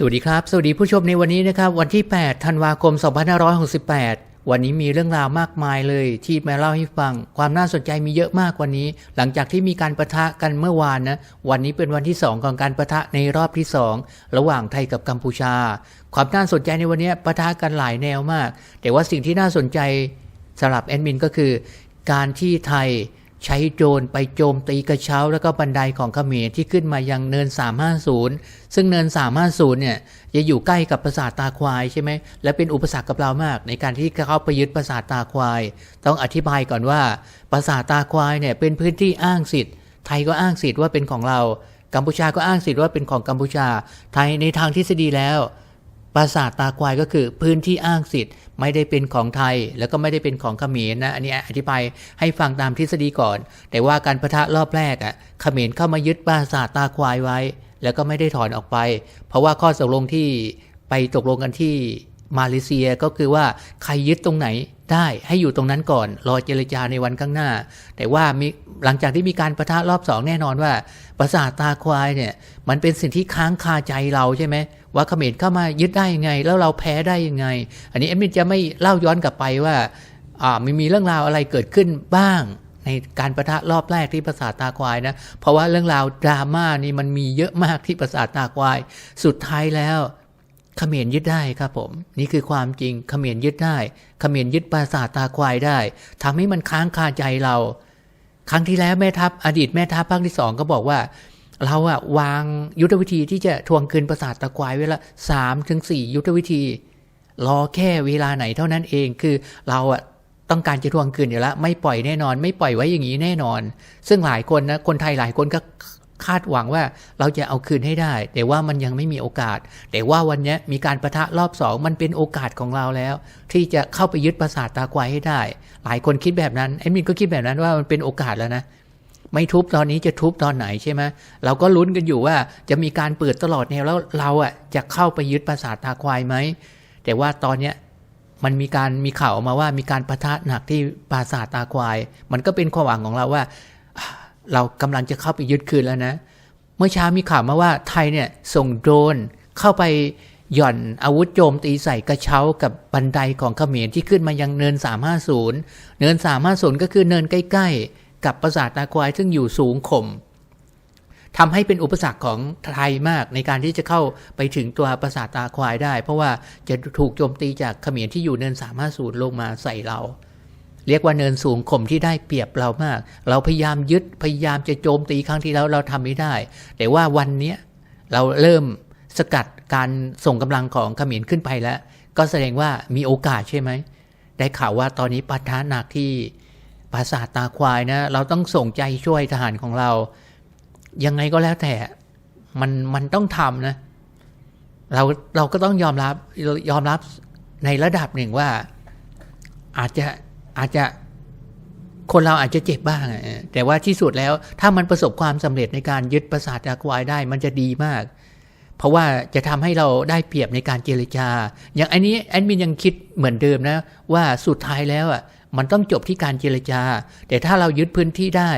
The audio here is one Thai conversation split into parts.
สวัสดีครับ สวัสดีผู้ชมในวันนี้นะครับวันที่ 8 ธันวาคม 2568 วันนี้มีเรื่องราวมากมายเลยที่มาเล่าให้ฟัง ความน่าสนใจมีเยอะมากว่านี้ หลังจากที่มีการประทะกันเมื่อวานนะ วันนี้เป็นวันที่ 2 ของการประทะในรอบที่ 2 ระหว่างไทยกับกัมพูชา ความน่าสนใจในวันนี้ประทะกันหลายแนวมาก แต่ว่าสิ่งที่น่าสนใจสำหรับแอดมินก็คือ การที่ไทย ใช้โดรนไปโจมตีกระเช้าแล้วก็บันไดของเขมรที่ขึ้นมายังเนิน 350 ซึ่งเนิน 350 เนี่ยจะอยู่ใกล้กับปราสาทตาควายใช่ไหมและเป็นอุปสรรคกับเรามาก ในการที่เขาไปยึดปราสาทตาควาย ต้องอธิบายก่อนว่าปราสาทตาควายเนี่ยเป็นพื้นที่อ้างสิทธิ์ ไทยก็อ้างสิทธิ์ว่าเป็นของเรา กัมพูชาก็อ้างสิทธิ์ว่าเป็นของกัมพูชา ไทยในทางทฤษฎีแล้ว ราสาทตาควายก็คือพื้นที่อ้างสิทธิ์ ไม่ได้เป็นของไทย แล้วก็ไม่ได้เป็นของเขมรนะอันนี้อธิบายให้ฟังตามทฤษฎีก่อน แต่ว่าการประทะรอบแรกอะเขมรเข้ามายึดปราสาทตาควายไว้ แล้วก็ไม่ได้ถอนออกไป เพราะว่าข้อตกลงที่ไปตกลงกันที่ มาเลเซียก็คือว่าใครยึดตรงไหนได้ให้อยู่ตรงนั้นก่อน รอเจรจาในวันข้างหน้า แต่ว่ามีหลังจากที่มีการประทะรอบสองแน่นอนว่าปราสาทตาควายเนี่ยมันเป็นสิ่งที่ค้างคาใจเราใช่ไหมว่าเขมรเข้ามายึดได้ยังไง แล้วเราแพ้ได้ยังไง อันนี้เอ็มมินจะไม่เล่าย้อนกลับไปว่าอ่ามันมีเรื่องราวอะไรเกิดขึ้นบ้างในการประทะรอบแรกที่ปราสาทตาควายนะ เพราะว่าเรื่องราวดราม่านี่มันมีเยอะมากที่ปราสาทตาควาย สุดท้ายแล้ว เขมรยึดได้ครับผม นี่คือความจริงเขมรยึดได้เขมรยึดปราสาทตาควายได้ทำให้มันค้างคาใจเรา ครั้งที่แล้วแม่ทัพอดีตแม่ทัพภาคที่สองก็บอกว่า เราอะวางยุทธวิธีที่จะทวงคืนปราสาทตะควายไว้ละสามถึงสี่ยุทธวิธี รอแค่เวลาไหนเท่านั้นเองคือเราอะต้องการจะทวงคืนอยู่แล้ว ไม่ปล่อยแน่นอน ไม่ปล่อยไว้อย่างนี้แน่นอน ซึ่งหลายคนนะคนไทยหลายคนก็ คาดหวังว่าเราจะเอาคืนให้ได้ แต่ว่ามันยังไม่มีโอกาส แต่ว่าวันนี้มีการประทะรอบสองมันเป็นโอกาสของเราแล้ว ที่จะเข้าไปยึดปราสาทตาควายให้ได้ หลายคนคิดแบบนั้นแอดมินก็คิดแบบนั้นว่ามันเป็นโอกาสแล้วนะไม่ทุบตอนนี้จะทุบตอนไหนใช่ไหมเราก็ลุ้นกันอยู่ว่าจะมีการเปิดตลอดแนวแล้วเราอะจะเข้าไปยึดปราสาทตาควายไหมแต่ว่าตอนเนี้ยมันมีการมีข่าวออกมาว่ามีการประทะหนักที่ปราสาทตาควาย มันก็เป็นความหวังของเราว่า เรากำลังจะเข้าไปยึดคืนแล้วนะ เมื่อเช้ามีข่าวมาว่าไทยเนี่ยส่งโดรนเข้าไปหย่อนอาวุธโจมตีใส่กระเช้ากับบันไดของเขมรที่ขึ้นมายังเนิน 350 เนิน 350 ก็คือเนินใกล้ๆ กับปราสาทตาควายซึ่งอยู่สูงข่มทำให้เป็นอุปสรรคของไทยมากในการที่จะเข้าไปถึงตัวปราสาทตาควายได้ เพราะว่าจะถูกโจมตีจากเขมรที่อยู่เนิน 350 ลงมาใส่เรา เรียกว่าเนินสูงข่มที่ได้เปรียบเรามาก เราพยายามยึดพยายามจะโจมตีครั้งที่แล้วเราทำไม่ได้ แต่ว่าวันเนี้ยเราเริ่มสกัดการส่งกำลังของขมรขึ้นไปแล้ว ก็แสดงว่ามีโอกาสใช่ไหมได้ข่าวว่าตอนนี้ปะทะหนักที่ปราสาทตาควายนะ เราต้องส่งใจช่วยทหารของเรา ยังไงก็แล้วแต่มันมันต้องทำนะ เราเราก็ต้องยอมรับยอมรับในระดับหนึ่งว่า อาจจะ อาจจะคนเราอาจจะเจ็บบ้าง แต่ว่าที่สุดแล้วถ้ามันประสบความสำเร็จในการยึดปราสาทตาควายได้มันจะดีมาก เพราะว่าจะทำให้เราได้เปรียบในการเจรจา อย่างอันนี้แอดมินยังคิดเหมือนเดิมนะ ว่าสุดท้ายแล้วอะมันต้องจบที่การเจรจา แต่ถ้าเรายึดพื้นที่ได้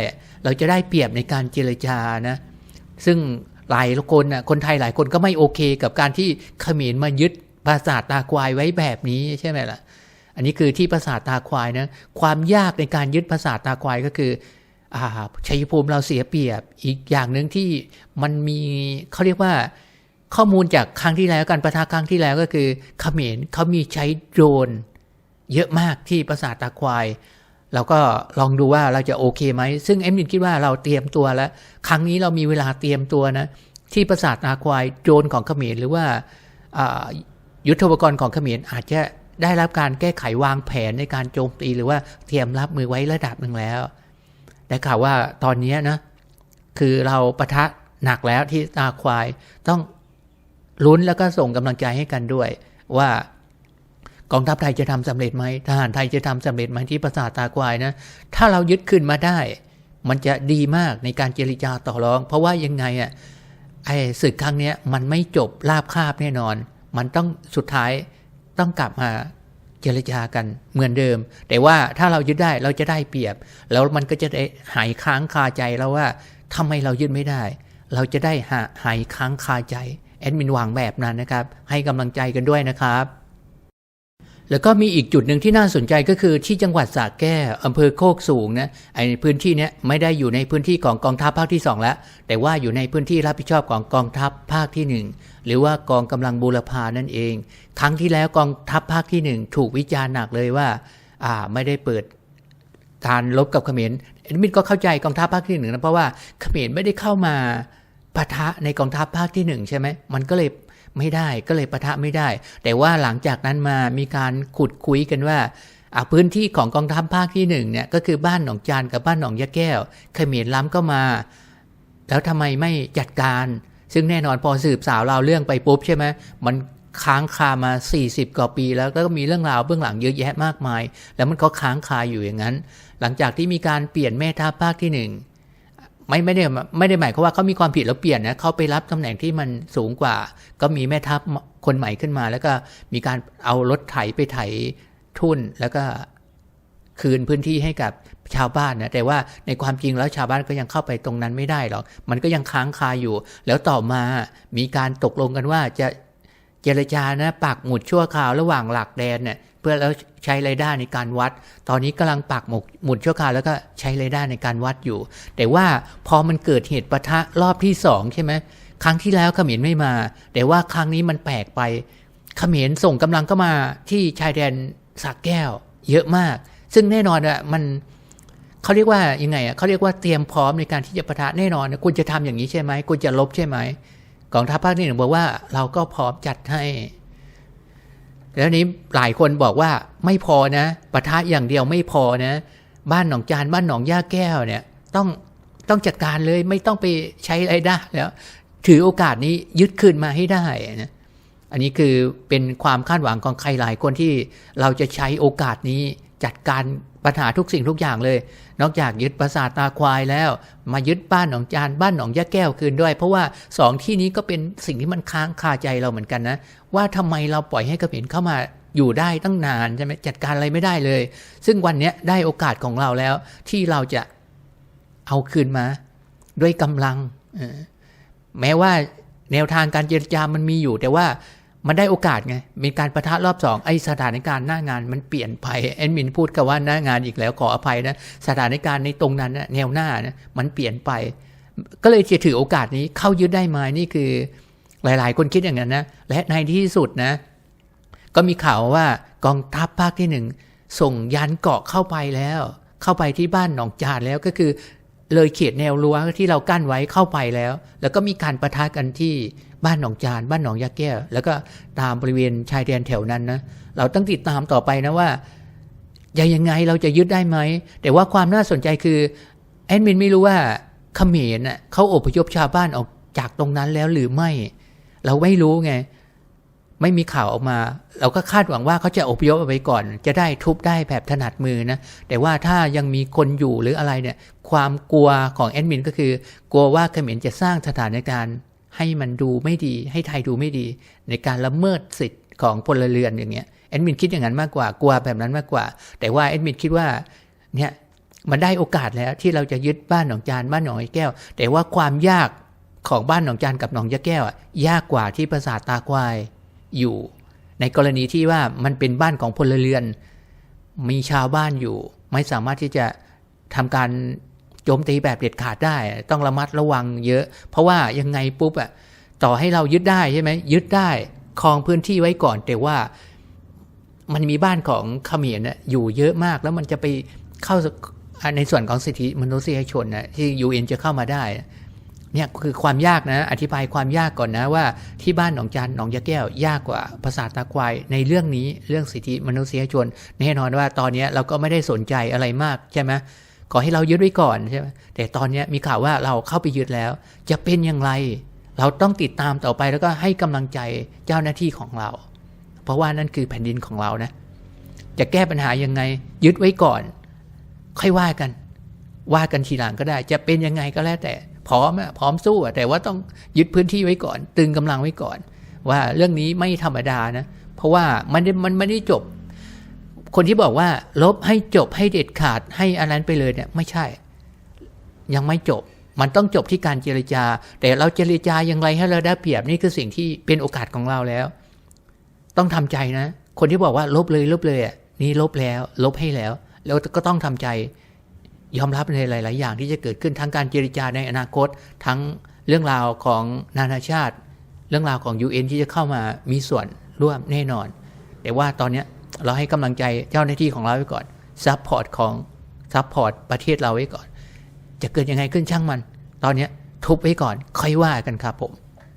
เราจะได้เปรียบในการเจรจานะ ซึ่งหลายคนน่ะคนไทยหลายคนก็ไม่โอเคกับการที่เขมรมายึดปราสาทตาควายไว้แบบนี้ใช่ไหมล่ะ อันนี้คือที่ปราสาทตาควายนะความยากในการยึดปราสาทตาควายก็คืออ่าชัยภูมิเราเสียเปรียบอีกอย่างหนึ่งที่มันมีเขาเรียกว่าข้อมูลจากครั้งที่แล้วการประทะครั้งที่แล้วก็คือเขมรเขามีใช้โดรนเยอะมากที่ปราสาทตาควายเราก็ลองดูว่าเราจะโอเคไหม ซึ่งเอ็มมินคิดว่าเราเตรียมตัวแล้ว ครั้งนี้เรามีเวลาเตรียมตัวนะ ที่ปราสาทตาควายโดรนของเขมรหรือว่าอ่ายุทธปกรณ์ของเขมรอาจจะ ได้รับการแก้ไขวางแผนในการโจมตีหรือว่าเตรียมรับมือไว้ระดับหนึ่งแล้วได้ข่าวว่าตอนนี้นะคือเราปะทะหนักแล้วที่ตาควายต้องลุ้นแล้วก็ส่งกำลังใจให้กันด้วย ว่ากองทัพไทยจะทำสำเร็จไหมทหารไทยจะทำสำเร็จไหมที่ปราสาทตาควายนะ ถ้าเรายึดขึ้นมาได้ มันจะดีมากในการเจรจาต่อรอง เพราะว่ายังไงอะไอ้ศึกครั้งเนี้ยมันไม่จบราบคาบแน่นอน มันต้องสุดท้าย ต้องกลับมาเจรจากันเหมือนเดิม แต่ว่าถ้าเรายึดได้เราจะได้เปรียบ แล้วมันก็จะได้หายค้างคาใจแล้วว่าทำไมเรายึดไม่ได้ เราจะได้หาหายค้างคาใจแอดมินหวังแบบนั้นนะครับ ให้กำลังใจกันด้วยนะครับ แล้วก็มีอีกจุดหนึ่งที่น่าสนใจก็คือที่จังหวัดสระแก้วอำเภอโคกสูงนะไอ้พื้นที่เนี้ยไม่ได้อยู่ในพื้นที่ของกองทัพภาคที่ 2 แล้ว แต่ว่าอยู่ในพื้นที่รับผิดชอบของกองทัพภาคที่ 1 หรือว่ากองกำลังบูรพานั่นเอง ครั้งที่แล้วกองทัพภาคที่ 1 ถูกวิจารณ์หนักเลยว่าอ่าไม่ได้เปิดการลบกับเขมรแอดมินก็เข้าใจกองทัพภาคที่หนึ่งนะเพราะว่าเขมรไม่ได้เข้ามาปะทะในกองทัพภาคที่หนึ่งใช่ไหมมันก็เลย ไม่ได้ก็เลยปะทะไม่ได้ แต่ว่าหลังจากนั้นมามีการขุดคุยกันว่าพื้นที่ของกองทัพภาคที่หนึ่งเนี่ยก็คือบ้านหนองจานกับบ้านหนองยะแก้วเขมรล้ำก็มา แล้วทำไมไม่จัดการ ซึ่งแน่นอนพอสืบสาวราวเรื่องไปปุ๊บใช่ไหมมันค้างคามา 40 กว่าปีแล้วก็มีเรื่องราวเบื้องหลังเยอะแยะมากมาย แล้วมันก็ค้างคาอยู่อย่างนั้น หลังจากที่มีการเปลี่ยนแม่ทัพภาคที่หนึ่ง ไม่ไม่ได้ไม่ได้หมายความว่าเขามีความผิดแล้วเปลี่ยนนะเขาไปรับตำแหน่งที่มันสูงกว่า ก็มีแม่ทัพคนใหม่ขึ้นมา แล้วก็มีการเอารถไถไปไถทุ่นแล้วก็คืนพื้นที่ให้กับชาวบ้านนะแต่ว่าในความจริงแล้วชาวบ้านก็ยังเข้าไปตรงนั้นไม่ได้หรอก มันก็ยังค้างคาอยู่ แล้วต่อมามีการตกลงกันว่าจะเจรจานะปักหมุดชั่วคราวระหว่างหลักแดนเนี่ย เพื่อแล้วใช้ไรายได้ในการวัด ตอนนี้กำลังปักหมุดหมุดชั่วคราวแล้วก็ใช้ไรายได้ในการวัดอยู่ แต่ว่าพอมันเกิดเหตุปะทะรอบที่สองใช่ไหมครั้งที่แล้วเขมรไม่มา แต่ว่าครั้งนี้มันแปลกไปเขมรส่งกำลังเข้ามาที่ชายแดนสักแก้ว เยอะมาก ซึ่งแน่นอนอะมันเขาเรียกว่ายังไงอะเขาเรียกว่าเตรียมพร้อมในการที่จะปะทะแน่นอนคุณจะทำอย่างนี้ใช่ไหมคุณจะลบใช่ไหมกองทัพภาคที่หนึ่งบอกว่าเราก็พร้อมจัดให้ แล้วนี้หลายคนบอกว่าไม่พอนะปะทะอย่างเดียวไม่พอนะ บ้านหนองจานบ้านหนองย่าแก้วเนี่ยต้องต้องจัดการเลยไม่ต้องไปใช้อะไรได้แล้วถือโอกาสนี้ยึดคืนมาให้ได้นะอันนี้คือเป็นความคาดหวังของใครหลายคนที่เราจะใช้โอกาสนี้ จัดการปัญหาทุกสิ่งทุกอย่างเลย นอกจากยึดปราสาทตาควายแล้ว มายึดบ้านหนองจานบ้านหนองยะแก้วคืนด้วย เพราะว่าสองที่นี้ก็เป็นสิ่งที่มันค้างคาใจเราเหมือนกันนะ ว่าทำไมเราปล่อยให้เขมรเข้ามาอยู่ได้ตั้งนานใช่ไหมจัดการอะไรไม่ได้เลย ซึ่งวันนี้ได้โอกาสของเราแล้ว ที่เราจะเอาคืนมา ด้วยกำลังแม้ว่าแนวทางการเจรจามันมีอยู่แต่ว่า มันได้โอกาสไง มีการประทะรอบสองไอสถานการณ์หน้างานมันเปลี่ยนไปแอนมินพูดกับว่าหน้างานอีกแล้วขออภัยนะ สถานการณ์ในตรงนั้นนะแนวหน้านะมันเปลี่ยนไป ก็เลยจะถือโอกาสนี้เข้ายึดได้ไหมนี่คือหลาย ๆ คนคิดอย่างนั้นนะ และในที่สุดนะ ก็มีข่าวว่ากองทัพภาคที่หนึ่งส่งยันเกาะเข้าไปแล้ว เข้าไปที่บ้านหนองจานแล้วก็คือ เลยเขตแนวรั้วที่เรากั้นไว้เข้าไปแล้ว แล้วก็มีการประทะกันที่บ้านหนองจาน บ้านหนองยาแก้ว แล้วก็ตามบริเวณชายแดนแถวนั้นนะ เราต้องติดตามต่อไปนะว่าจะยังไงเราจะยึดได้ไหม แต่ว่าความน่าสนใจคือแอดมินไม่รู้ว่าเขมรน่ะเขาอพยพชาวบ้านออกจากตรงนั้นแล้วหรือไม่ เราไม่รู้ไง ไม่มีข่าวออกมา เราก็คาดหวังว่าเขาจะอพยพไปก่อน จะได้ทุบได้แบบถนัดมือนะ แต่ว่าถ้ายังมีคนอยู่หรืออะไรเนี่ย ความกลัวของแอดมินก็คือ กลัวว่าเขมรจะสร้างสถานการณ์ให้มันดูไม่ดี ให้ไทยดูไม่ดี ในการละเมิดสิทธิ์ของพลเรือนอย่างเงี้ยแอดมินคิดอย่างนั้นมากกว่ากลัวแบบนั้นมากกว่า แต่ว่าแอดมินคิดว่าเนี่ยมันได้โอกาสแล้วที่เราจะยึดบ้านหนองจานบ้านหนองยะแก้ว แต่ว่าความยากของบ้านหนองจานกับหนองยะแก้วอะยากกว่าที่ปราสาทตาควาย อยู่ ในกรณีที่ว่ามันเป็นบ้านของพลเรือน มีชาวบ้านอยู่ ไม่สามารถที่จะทำการโจมตีแบบเด็ดขาดได้ ต้องระมัดระวังเยอะ เพราะว่ายังไงปุ๊บอะต่อให้เรายึดได้ใช่ไหมยึดได้ครองพื้นที่ไว้ก่อน แต่ว่ามันมีบ้านของเขมรนะอยู่เยอะมากแล้วมันจะไปเข้าในส่วนของสิทธิมนุษยชนนะที่ UN จะเข้ามาได้ เนี่ยคือความยากนะ อธิบายความยากก่อนนะว่าที่บ้านหนองจานหนองยะแก้ว ยากกว่าภาษาตาควายในเรื่องนี้เรื่องสิทธิมนุษยชน แน่นอนว่าตอนนี้เราก็ไม่ได้สนใจอะไรมากใช่ไหมขอให้เรายึดไว้ก่อนใช่ไหมแต่ตอนนี้มีข่าวว่าเราเข้าไปยึดแล้ว จะเป็นอย่างไร เราต้องติดตามต่อไปแล้วก็ให้กำลังใจเจ้าหน้าที่ของเรา เพราะว่านั่นคือแผ่นดินของเรานะจะแก้ปัญหายังไง ยึดไว้ก่อน ค่อยว่ากัน ว่ากันทีหลังก็ได้ จะเป็นยังไงก็แล้วแต่ พร้อมอะพร้อมสู้อะแต่ว่าต้องยึดพื้นที่ไว้ก่อน ตึงกำลังไว้ก่อน ว่าเรื่องนี้ไม่ธรรมดานะ เพราะว่ามันมันไม่ได้จบ คนที่บอกว่า ลบให้จบให้เด็ดขาดให้อันนั้นไปเลยเนี่ย ไม่ใช่ ยังไม่จบ มันต้องจบที่การเจรจา แต่เราเจรจาอย่างไรให้เราได้เปรียบนี่คือสิ่งที่เป็นโอกาสของเราแล้ว ต้องทำใจนะ คนที่บอกว่าลบเลยลบเลยอะนี่ลบแล้ว ลบให้แล้ว แล้วก็ต้องทำใจ ยอมรับในหลาย ๆ อย่างที่จะเกิดขึ้นทั้งการเจรจาในอนาคต ทั้งเรื่องราวของนานาชาติ เรื่องราวของ UN ที่จะเข้ามามีส่วนร่วมแน่นอน แต่ว่าตอนนี้เราให้กำลังใจเจ้าหน้าที่ของเราไว้ก่อนซัพพอร์ตของซัพพอร์ตประเทศเราไว้ก่อน จะเกิดยังไงขึ้นช่างมัน ตอนนี้ทุบไว้ก่อนค่อยว่ากันครับผม